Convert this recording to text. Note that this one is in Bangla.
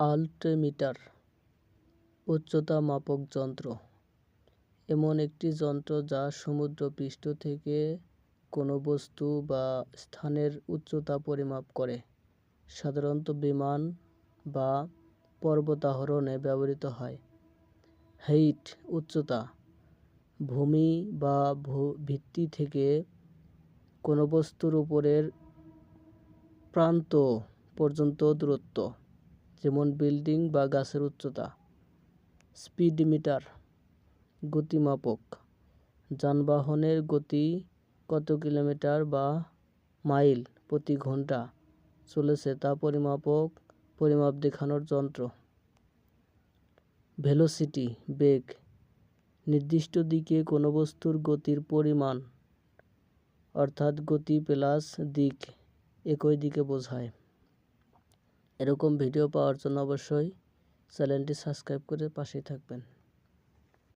আল্টিমিটার উচ্চতা মাপক যন্ত্র। এমন একটি যন্ত্র যা সমুদ্র পৃষ্ঠ থেকে কোনো বস্তু বা স্থানের উচ্চতা পরিমাপ করে। সাধারণত বিমান বা পর্বতারোহণে ব্যবহৃত হয়। হেইট, উচ্চতা, ভূমি বা ভিত্তি থেকে কোনো বস্তুর উপরের প্রান্ত পর্যন্ত দূরত্ব। যেমন বিল্ডিং বা গাছের উচ্চতা। স্পিড মিটার, গতিমাপক। যানবাহনের গতি কত কিলোমিটার বা মাইল প্রতি ঘণ্টা চলেছে তা পরিমাপক পরিমাপ দেখানোর যন্ত্র। ভেলোসিটি, বেগ। নির্দিষ্ট দিকে কোনো বস্তুর গতির পরিমাণ, অর্থাৎ গতি প্লাস দিক, একই দিকে বোঝায়। এরকম ভিডিও পাওয়ার জন্য অবশ্যই চ্যানেলটি সাবস্ক্রাইব করে পাশেই থাকবেন।